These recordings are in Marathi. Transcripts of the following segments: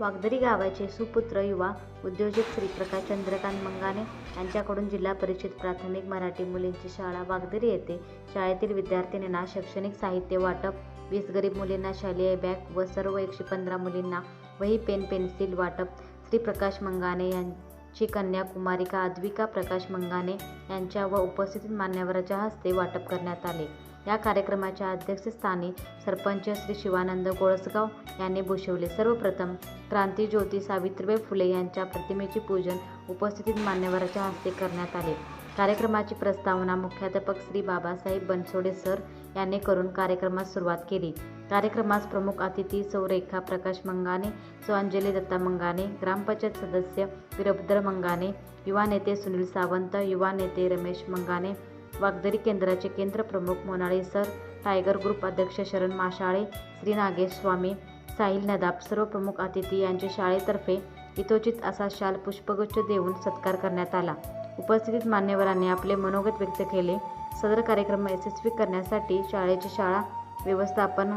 वागदरी गावाचे सुपुत्र युवा उद्योजक श्री प्रकाश चंद्रकांत मंगाने यांच्याकडून जिल्हा परिषद प्राथमिक मराठी मुलींची शाळा वागदरी येथे शाळेतील विद्यार्थिनींना शैक्षणिक साहित्य वाटप, वीस गरीब मुलींना शालेय बॅग व सर्व एकशे पंधरा मुलींना वही पेन पेन्सिल वाटप श्री प्रकाश मंगाने यांची कन्या कुमारिका अद्विका प्रकाश मंगाने यांच्या व उपस्थित मान्यवराच्या हस्ते वाटप करण्यात आले. या कार्यक्रमाच्या अध्यक्षस्थानी सरपंच श्री शिवानंद गोळसगाव यांनी भूषवले. सर्वप्रथम क्रांतीज्योती सावित्रीबाई फुले यांच्या प्रतिमेचे पूजन उपस्थित मान्यवराच्या हस्ते करण्यात आले. कार्यक्रमाची प्रस्तावना मुख्याध्यापक श्री बाबासाहेब बनसोडे सर यांनी करून कार्यक्रमास सुरुवात केली. कार्यक्रमास प्रमुख अतिथी सौ रेखा प्रकाश मंगाने, सौ अंजली दत्ता मंगाने, ग्रामपंचायत सदस्य वीरभद्र मंगाने, युवा नेते सुनील सावंत, युवा नेते रमेश मंगाने, वागदरी केंद्राचे केंद्रप्रमुख मोनाळी सर, टायगर ग्रुप अध्यक्ष शरण माशाळे, श्री नागेश स्वामी, साहिल नदाब सर्व प्रमुख अतिथी यांचे शाळेतर्फे इतोचित असा शाल पुष्पगुच्छ देऊन सत्कार करण्यात आला. उपस्थित मान्यवरांनी आपले मनोगत व्यक्त केले. सदर कार्यक्रम यशस्वी करण्यासाठी शाळेची शाळा व्यवस्थापन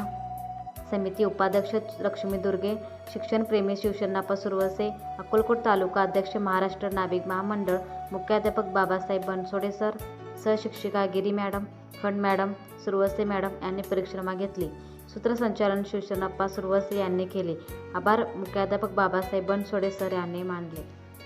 समिती उपाध्यक्ष लक्ष्मी दुर्गे, शिक्षणप्रेमी शिवसेना पसुरवसे अकोलकोट तालुका अध्यक्ष महाराष्ट्र नाभिक महामंडळ, मुख्याध्यापक Babasaheb Bansode sir, सहशिक्षिका Giri madam, Phand madam, Suravase madam यांनी परिक्रमा घेतली. सूत्रसंचालन शिवशरणप्पा सुरवसे यांनी केले. आभार मुख्याध्यापक बाबासाहेब बनसोडे सर यांनी मानले.